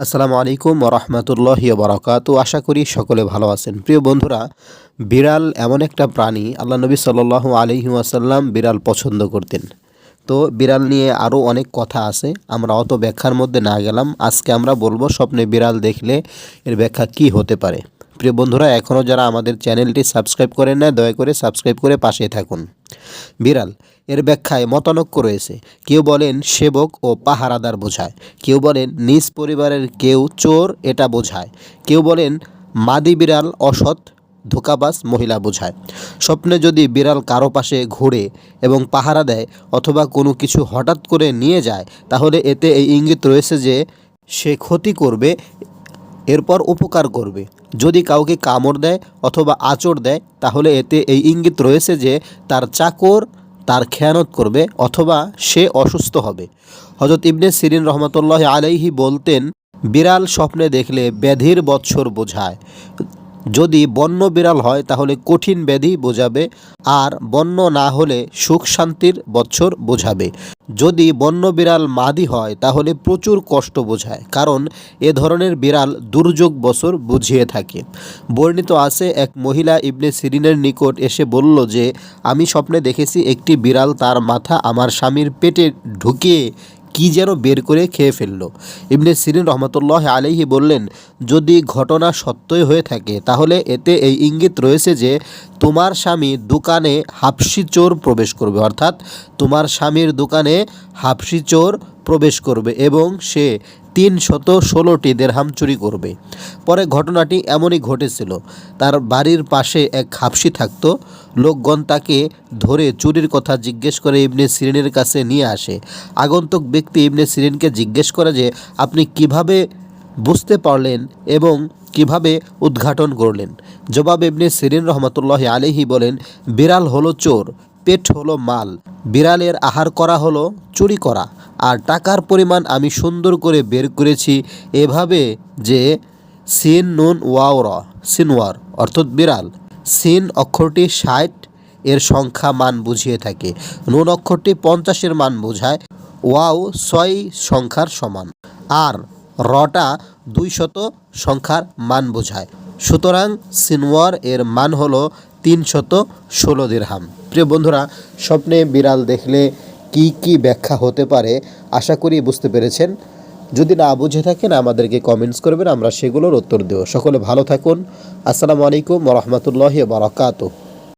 আসসালামু আলাইকুম রহমতুল্লাহ বরকাত আশা করি সকলে ভালো আছেন। প্রিয় বন্ধুরা, বিড়াল এমন একটা প্রাণী আল্লাহ নবী সাল্লাহ আলহি আসাল্লাম বিড়াল পছন্দ করতেন। তো বিড়াল নিয়ে আরও অনেক কথা আছে, আমরা অত ব্যাখ্যার মধ্যে না গেলাম। আজকে আমরা বলব স্বপ্নে বিড়াল দেখলে এর ব্যাখ্যা কি হতে পারে। প্রিয় বন্ধুরা এখনও যারা আমাদের চ্যানেলটি সাবস্ক্রাইব করেন না দয়া করে সাবস্ক্রাইব করে পাশে থাকুন। বিড়াল এর ব্যাখ্যায় মতানক্য রয়েছে। কেউ বলেন সেবক ও পাহারাদার বোঝায়। কেউ বলেন নিজ পরিবারের কেউ চোর এটা বোঝায়। কেউ বলেন মাদি বিড়াল অসৎ, ধোকাবাজ মহিলা বোঝায়। স্বপ্নে যদি বিড়াল কারও পাশে ঘুরে এবং পাহারা দেয় অথবা কোনো কিছু হঠাৎ করে নিয়ে যায়, তাহলে এতে এই ইঙ্গিত রয়েছে যে সে ক্ষতি করবে, এরপর উপকার করবে। যদি কাউকে কামড় দেয় অথবা আঁচড় দেয়, তাহলে এতে এই ইঙ্গিত রয়েছে যে তার চাকর তার খেয়ানত করবে অথবা সে অসুস্থ হবে। হজরত ইবনে সিরিন রহমতুল্লাহ আলাইহি বলতেন, বিড়াল স্বপ্নে দেখলে ব্যাধির বৎসর বোঝায়। যদি বন্য বিড়াল হয়, তাহলে কঠিন ব্যাধি বোঝাবে আর বন্য না হলে সুখ শান্তির বৎসর বোঝাবে। যদি বন্য বিড়াল মাদি হয়, তাহলে প্রচুর কষ্ট বোঝায়, কারণ এ ধরনের বিড়াল দুর্যোগ বছর বুঝিয়ে থাকে। বর্ণিত আছে, এক মহিলা ইবনে সিরিনের নিকট এসে বলল যে, আমি স্বপ্নে দেখেছি একটি বিড়াল তার মাথা আমার স্বামীর পেটে ঢুকিয়ে কি যেন বের করে খেয়ে ফেলল। ইবনে সিরিন রহমতুল্লাহ আলহি বললেন, যদি ঘটনা সত্যই হয়ে থাকে, তাহলে এতে এই ইঙ্গিত রয়েছে যে, তোমার স্বামী দোকানে হাফসি চোর প্রবেশ করবে। অর্থাৎ তোমার স্বামীর দোকানে হাফসি চোর প্রবেশ করবে এবং সে তিন শত ষোলোটি দেড়হাম চুরি করবে। পরে ঘটনাটি এমনই ঘটেছিল, তার বাড়ির পাশে এক হাফসি থাকতো, লোকগণ তাকে ধরে চুরির কথা জিজ্ঞেস করে ইবনে সিরিনের কাছে নিয়ে আসে। আগন্তুক ব্যক্তি ইবনে সিরিনকে জিজ্ঞেস করে যে, আপনি কীভাবে বুঝতে পারলেন এবং কীভাবে উদ্ঘাটন করলেন? জবাব ইবনে সিরিন রহমতুল্লাহ আলিহি বলেন, বিড়াল হলো চোর, পেট হলো মাল, বিড়ালের আহার করা হলো চুরি করা। আর টাকার পরিমাণ আমি সুন্দর করে বের করেছি এভাবে যে সিন নুন ওয়াওর সিনওয়ার অর্থাৎ বিড়াল, সিন অক্ষরটি ষাট এর সংখ্যা মান বুঝিয়ে থাকে। নুন অক্ষরটি পঞ্চাশের মান বোঝায়। ওয়াও ছয় সংখ্যার সমান। আর রটা দুইশত সংখ্যার মান বোঝায়। সুতরাং সিনওয়ার এর মান হলো তিনশত ষোলো দিরহাম। প্রিয় বন্ধুরা, স্বপ্নে বিড়াল দেখলে কি কি ব্যাখ্যা হতে পারে, আশা করি বুঝতে পেরেছেন। যদি না বুঝে থাকেন, আমাদেরকে কমেন্টস করবেন, আমরা সেগুলোর উত্তর দেব। সকলে ভালো থাকুন। আসসালামু আলাইকুম রহমতুল্লাহ বারকাতুহ।